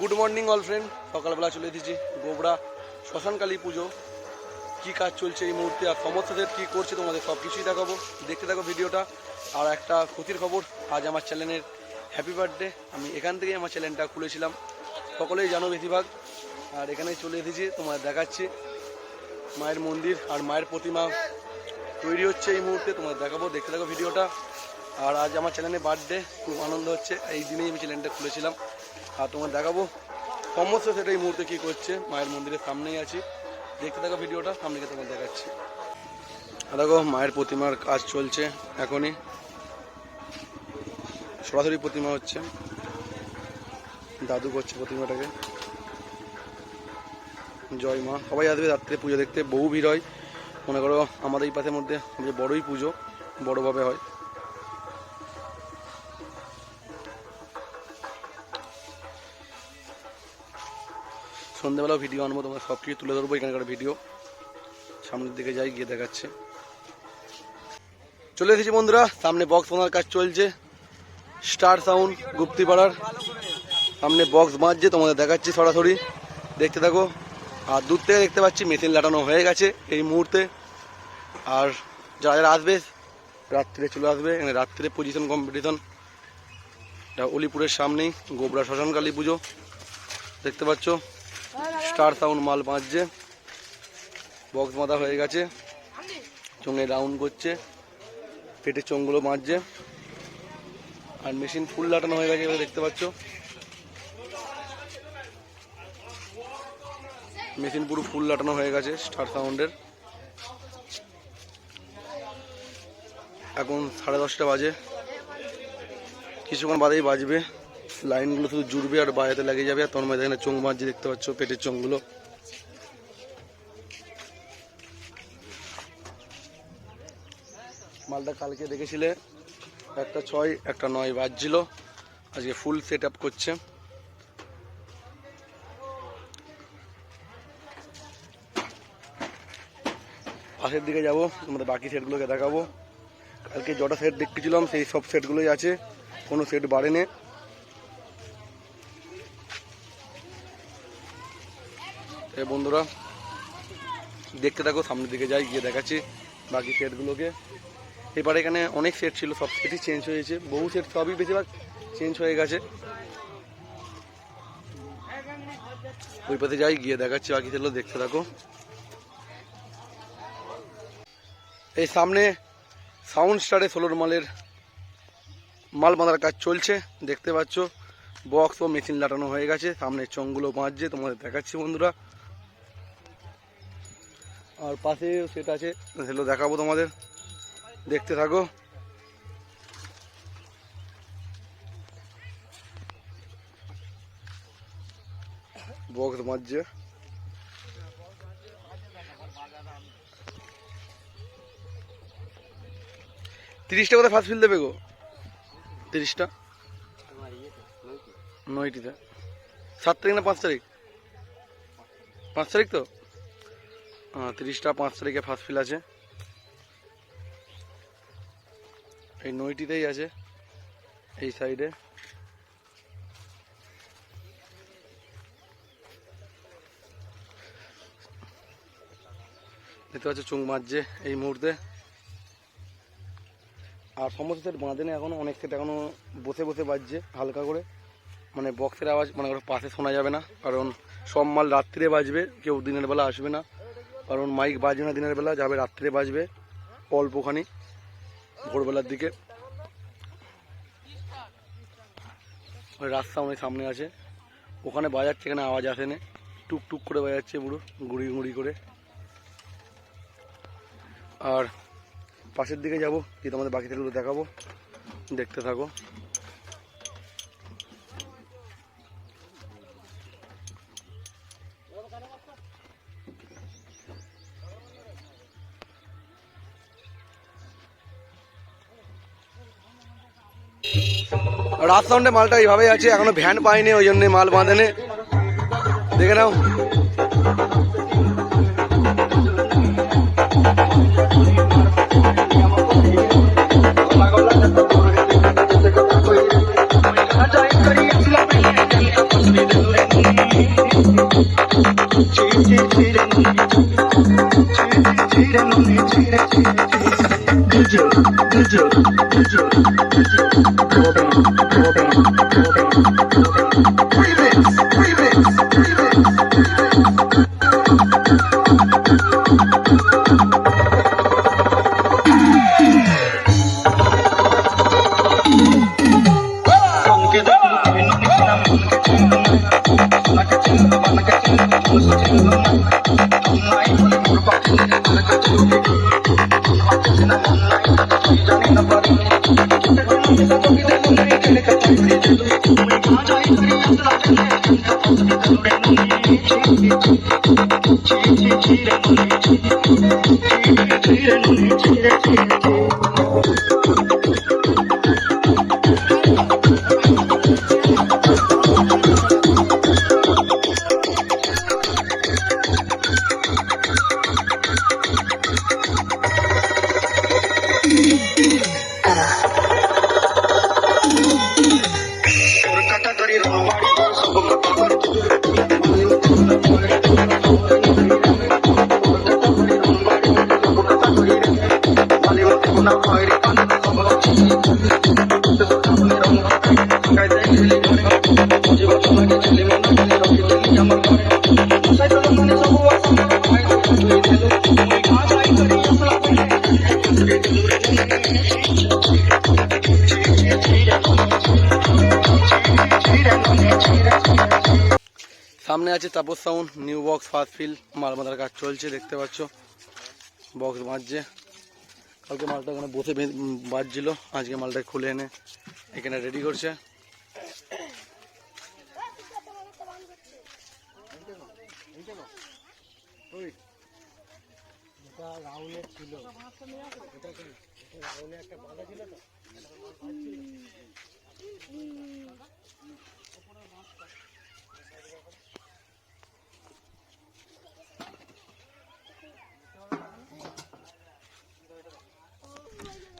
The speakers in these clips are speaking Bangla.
গুড মর্নিং অল ফ্রেন্ড সকালবেলা চলে এসেছি গোবরা শ্মশানকালী পুজো। কী কাজ চলছে এই মুহূর্তে আর সমস্ত সেট কী করছে তোমাদের সব কিছুই দেখাবো। দেখতে থাকো ভিডিওটা। আর একটা ক্ষতির খবর, আজ আমার চ্যানেলের হ্যাপি বার্থডে আমি এখান থেকেই আমার চ্যানেলটা খুলেছিলাম। সকলেই জানো বেশিরভাগ। আর এখানেই চলে এসেছি, তোমাদের দেখাচ্ছি। মায়ের মন্দির আর মায়ের প্রতিমা তৈরি হচ্ছে এই মুহূর্তে, তোমাদের দেখাবো। দেখতে থাকো ভিডিওটা। আর আজ আমার চ্যানেলে বার্থডে খুব আনন্দ হচ্ছে। এই দিনেই আমি চ্যানেলটা খুলেছিলাম। আর তোমার দেখাবো সমস্ত সেটা এই মুহূর্তে কী করছে। মায়ের মন্দিরের সামনেই আছি। দেখতে থাকো ভিডিওটা, সামনে তোমার দেখাচ্ছি। দেখো, মায়ের প্রতিমার কাজ চলছে এখনই। সরাসরি প্রতিমা হচ্ছে। দাদু করছে প্রতিমাটাকে। জয় মা। সবাই আসবে রাত্রে পুজো দেখতে। বহু ভিড় হয়। মনে করো আমাদের এই পাশের মধ্যে যে বড়ই পুজো, বড়োভাবে হয়। সন্ধ্যেবেলাও ভিডিও আনব, তোমরা সব কিছু তুলে ধরবো, এখানকার ভিডিও। সামনের দিকে যাই, গিয়ে দেখাচ্ছে। চলে এসেছি বন্ধুরা, সামনে বক্স বানার কাজ চলছে। স্টার সাউন্ড গুপ্তিপাড়ার। সামনে বক্স বাঁধছে, তোমাদের দেখাচ্ছি সরাসরি। দেখতে থাকো, আর দূর থেকে দেখতে পাচ্ছি মেশিন লাটানো হয়ে গেছে এই মুহূর্তে। আর যারা যারা আসবে রাত্রে চলে আসবে, এখানে রাত্রে পজিশন কম্পিটিশন এটা অলিপুরের সামনেই, গোবরা শ্মশানকালী পুজো। দেখতে পাচ্ছ? স্টার সাউন্ড মাল বাঁচছে। বক্স বাঁধা হয়ে গেছে। চোঙে রাউন্ড করছে। পেটের চোঙগুলো বাঁধছে। আর মেশিন ফুল লাটানো হয়ে গেছে দেখতে পাচ্ছ। মেশিন পুরো ফুল লাটানো হয়ে গেছে স্টার সাউন্ডের। এখন সাড়ে দশটা বাজে। কিছুক্ষণ বাদেই বাজবে। লাইনগুলো শুধু জুড়বে আর বাইরেতে লেগে যাবে, আর তোর মধ্যে এখানে চোখ বাজছে দেখতে পাচ্ছ পেটের চোখগুলো মালটা কালকে দেখেছিলে, একটা ছয়, একটা নয় বাজছিল। আজকে ফুল সেট আপ করছে। পাশের দিকে যাব, তোমাদের বাকি সেটগুলোকে দেখাবো। কালকে যটা সেট দেখতেছিলাম সেই সব সেটগুলোই আছে, কোনো সেট বাড়েনি। বন্ধুরা, দেখতে থাকো, সামনের দিকে যাই, গিয়ে দেখাচ্ছি বাকি সেটগুলোকে এবারে এখানে অনেক সেট ছিল, সব সেটই চেঞ্জ হয়েছে বহু সেট সবই বেশিরভাগ চেঞ্জ হয়ে গেছে। ওই পথে যাই, গিয়ে দেখাচ্ছি বাকি সেটগুলো দেখতে থাকো। এই সামনে সাউন্ড স্টারে ষোলোর মালের মাল বাঁধার কাজ চলছে, দেখতে পাচ্ছ। বক্স ও মেশিন লাটানো হয়ে গেছে, সামনে চোঙগুলো বাঁধছে, তোমাদের দেখাচ্ছি বন্ধুরা। আর পাশে সেট আছে। সেগুলো দেখাবো তোমাদের। দেখতে থাকো। বক্স বাঁধছে তিরিশটা কোথায় ফার্স্ট ফিল দেবে গো? তিরিশটা? নয়টিতে। সাত তারিখ না পাঁচ তারিখ? পাঁচ তারিখ তো? তিরিশটা পাঁচ তারিখে ফার্স্ট ফিল আছে। এই নয়টিতেই আছে, এই সাইডে দেখতে পাচ্ছ চুং মারছে এই মুহূর্তে। আর সমস্ত সেট বাঁধেনি এখনও অনেক সেট এখনও বসে বসে বাজছে হালকা করে। মানে বক্সের আওয়াজ মানে পাশে শোনা যাবে না। কারণ সব মাল রাত্রে বাজবে, কেউ দিনের বেলা আসবে না। কারণ মাইক বাজবে না দিনের বেলা, যাবে রাত্রে বাজবে, অল্পখানি, ভোরবেলার দিকে। রাস্তা অনেক সামনে আছে। ওখানে বাজাচ্ছে এখানে, আওয়াজ আসে না টুক টুক করে বাজাচ্ছে পুরো, গুড়ি গুড়ি করে। আর পাশের দিকে যাব কি তোমাদের বাকি থাকলে দেখাবো। দেখতে থাকো। রাত সাউন্ডে মালটা এইভাবেই আছে এখনও ভ্যান পাইনি ওই জন্য মাল বাঁধেনে। দেখে নাও। Thank you. সামনে আছে Tapas sound new box first feel মাল বাঁধার কাজ চলছে, দেখতে পাচ্ছ। বক্স বাজছে। কালকে মালটা ওখানে বসে বাজছিল। আজকে মালটা খুলে এনে এখানে রেডি করছে।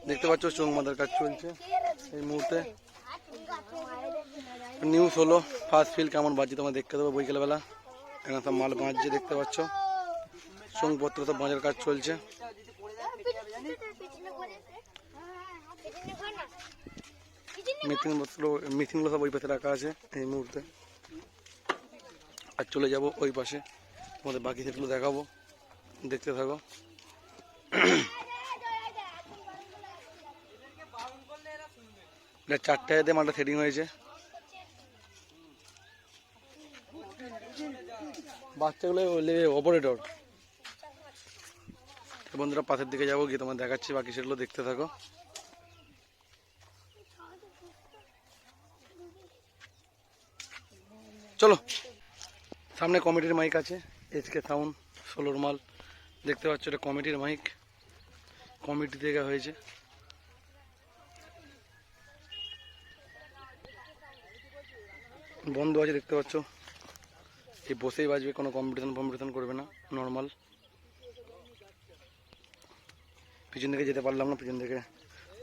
দেখতে পাচ্ছ চোখ মাথার কাজ চলছে এই মুহূর্তে। নিউজ হলো ফার্স্ট ফিল কেমন বাজছে তোমার দেখতে দেবো বিকেলবেলা। এখানে সব মাল বাঁধছে, দেখতে পাচ্ছ। সংপত্র সব বাঁধার কাজ চলছে। মিথিন বস্ত্র মিথিনগুলো সব ওই পাশে রাখা আছে এই মুহূর্তে। আর চলে যাব ওই পাশে। তোমাদের বাকি সেটগুলো দেখাবো। দেখতে থাকো। এটা চারটাতে মালটা সেটিং হয়েছে। বাচ্চাগুলো অপারেটর বন্ধুরা, পাশের দিকে যাব, গিয়ে তোমার দেখাচ্ছি, বাকি সেগুলো দেখতে থাকো। চলো, সামনে কমিটির মাইক আছে, এসকে সাউন্ড ষোলোর মাল। দেখতে পাচ্ছ এটা কমিটির মাইক কমিটি থেকে হয়েছে। বন্ধ আছে, দেখতে পাচ্ছ। এই বসেই বাজবে, কোনো কম্পিটিশন কম্পিটিশন করবে না নর্মাল পিছন থেকে যেতে পারলাম না, পিছন থেকে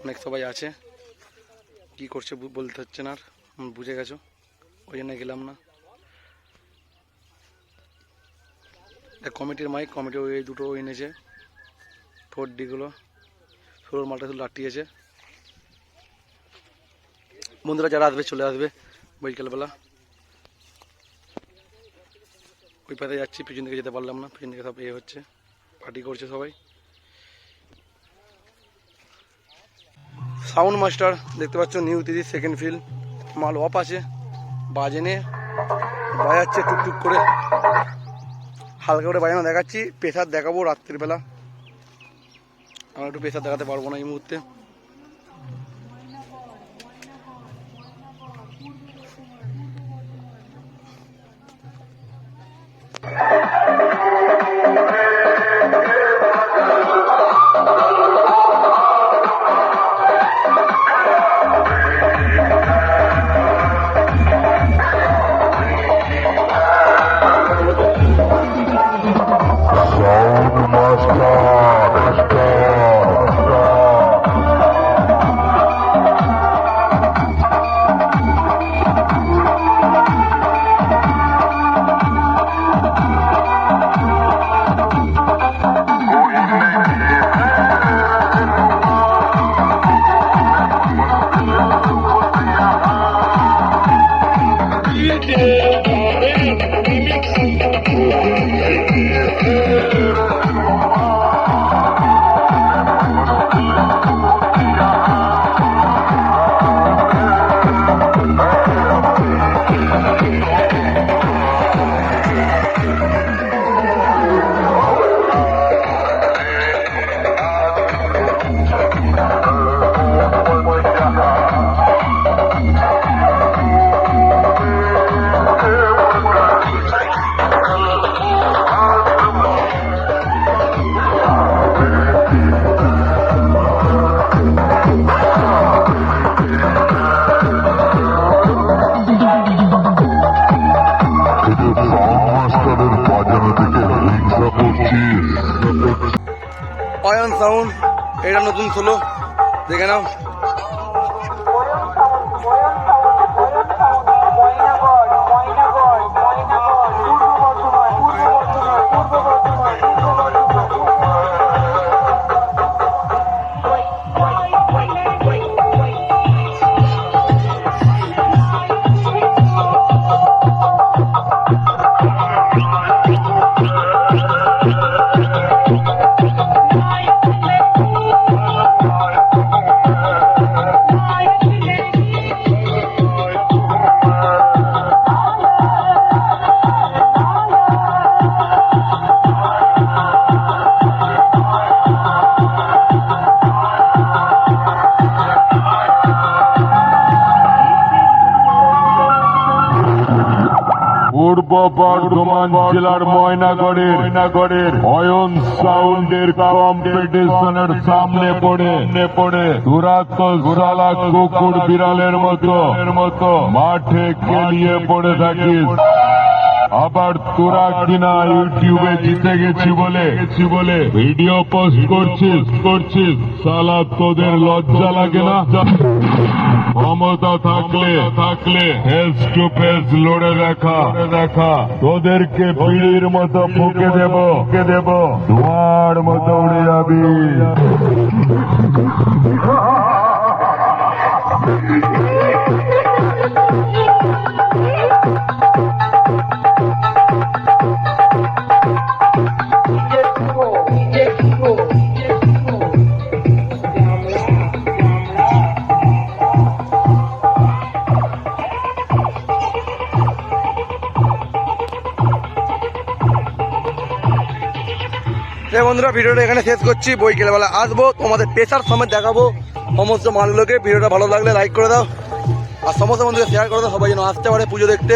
অনেক সবাই আছে। কি করছে বলতে হচ্ছে না আর বুঝে গেছো? ওই জন্য গেলাম না। কমিটির মাইক কমিটি ওই দুটো এনেছে। ফোর ডিগুলো ষোলোর মালটা শুধু লাটিয়েছে বন্ধুরা, যারা আসবে, চলে আসবে বিকেলবেলা। ওই পাতে যাচ্ছি, পিছন দিকে যেতে পারলাম না, পিছন দিকে সব এ হচ্ছে, পার্টি করছে সবাই। সাউন্ড মাস্টার দেখতে পাচ্ছ নিউ তিরিশ সেকেন্ড ফিল মাল অফ আছে বাজেনে বাজাচ্ছে টুকটুক করে। হালকা করে বাজানো দেখাচ্ছি প্রেশার দেখাবো রাত্রিবেলা। আমরা একটু প্রেশার দেখাতে পারব না এই মুহূর্তে। নতুন ছিল দেখে নাও। বর্ধমান জেলার ময়নাগড়ের ময়নাগড়ের অয়ন সাউন্ডের কম্পিটিশনের সামনে পড়ে। পড়ে দুরাত্ম ঘোরালা কুকুর বিড়ালের মতো। এর মতো মাঠে কেলিয়ে পড়ে থাকিস। আবার তোরা কিনা ইউটিউবে জিতে গেছি বলে। গেছি বলে ভিডিও পোস্ট করছিস করছিস। সালা তোদের লজ্জা লাগে না? ক্ষমতা থাকলে থাকলে ফেস টু ফেস লড়ে দেখা। দেখা। তোদেরকে বিড়ির মতো ফুকে দেব। ফুকে দেব। ধোঁয়ার মতো উড়ে যাবি। বন্ধুরা, ভিডিওটা এখানে শেষ করছি। বই বইকেলবেলা আসব। তোমাদের পেশার সময় দেখাবো। সমস্ত মালগুলোকে। ভিডিওটা ভালো লাগলে লাইক করে দাও। আর সমস্ত বন্ধুকে শেয়ার করে দাও। সবাই যেন আসতে পারে পুজো দেখতে।